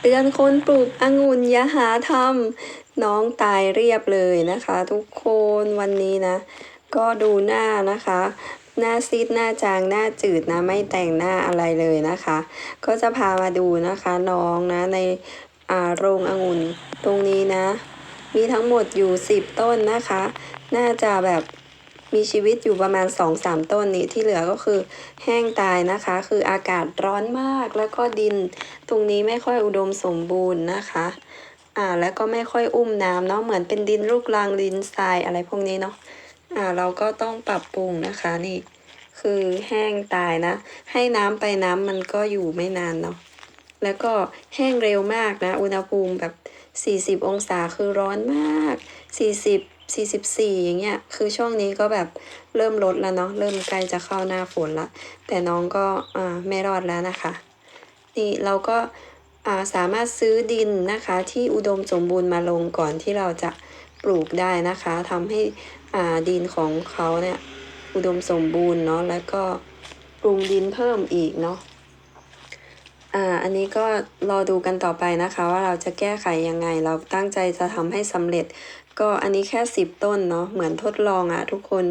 เตือนคนปลูกองุ่นอย่าหาทำน้องตายเรียบเลยนะคะ ทุกคนวันนี้นะ ก็ดูหน้านะคะ หน้าซีดหน้าจางหน้าจืดนะไม่แต่งหน้าอะไรเลยนะคะ ก็จะพามาดูนะคะน้องนะในอ่าโรงองุ่นตรงนี้นะ มีทั้งหมดอยู่สิบต้นนะคะ น่าจะแบบ มีชีวิตอยู่ประมาณสองสามต้นนี้ที่เหลือก็คือแห้งตายนะคะ คืออากาศร้อนมากแล้วก็ดิน ตรงนี้ไม่ค่อยอุดมสมบูรณ์นะคะอ่าแล้วก็ไม่ค่อยอุ้มน้ำเนาะเหมือนเป็นดินลูกรังดินทรายอะไรพวกนี้เนาะอ่าเราก็ต้องปรับปรุงนะคะนี่ คือแห้งตายนะ ให้น้ำไปน้ำมันก็อยู่ไม่นานเนาะแล้วก็แห้งเร็วมากนะ อุณหภูมิแบบ 40 องศาคือร้อนมาก 40 44 อย่างเงี้ย คือช่วงนี้ก็แบบเริ่มลดแล้วเนาะ เริ่มใกล้จะเข้าหน้าฝนละ แต่น้องก็อ่าไม่รอดแล้วนะคะ นี่เราก็อ่าสามารถซื้อดินนะคะ ที่อุดมสมบูรณ์มาลงก่อนที่เราจะปลูกได้นะคะ ทำให้อ่าดินของเขาเนี่ยอุดมสมบูรณ์เนาะ แล้วก็ปรุงดินเพิ่มอีกเนาะ อ่า อันนี้ก็รอดูกันต่อไปนะคะ ว่าเราจะแก้ไขยังไง เราตั้งใจจะทำให้สำเร็จ ก็อันนี้แค่สิบต้นเนาะเหมือนทดลองอะทุกคน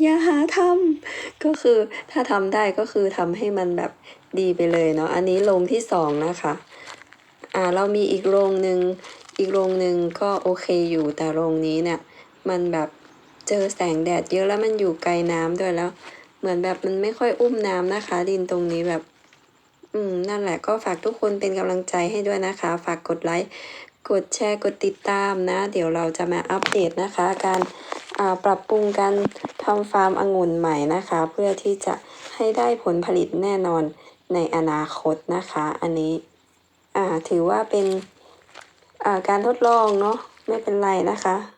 อย่าหาทำก็คือถ้าทำได้ก็คือทำให้มันแบบดีไปเลยเนาะอันนี้โรงที่สองนะคะ อ่าเรามีอีกโรงหนึ่งอีกโรงหนึ่งก็โอเคอยู่แต่โรงนี้เนี่ย มันแบบเจอแสงแดดเยอะแล้วมันอยู่ไกลน้ำด้วยแล้ว เหมือนแบบมันไม่ค่อยอุ้มน้ำนะคะ ดินตรงนี้แบบ อืม นั่นแหละก็ฝากทุกคนเป็นกำลังใจให้ด้วยนะคะ ฝากกดไลค์กดแชร์กดติดตามนะ เดี๋ยวเราจะมาอัปเดตนะคะ การปรับปรุงการทำฟาร์มองุ่นใหม่นะคะ เพื่อที่จะให้ได้ผลผลิตแน่นอนในอนาคตนะคะ อันนี้ถือว่าเป็นการทดลองเนาะไม่เป็นไรนะคะ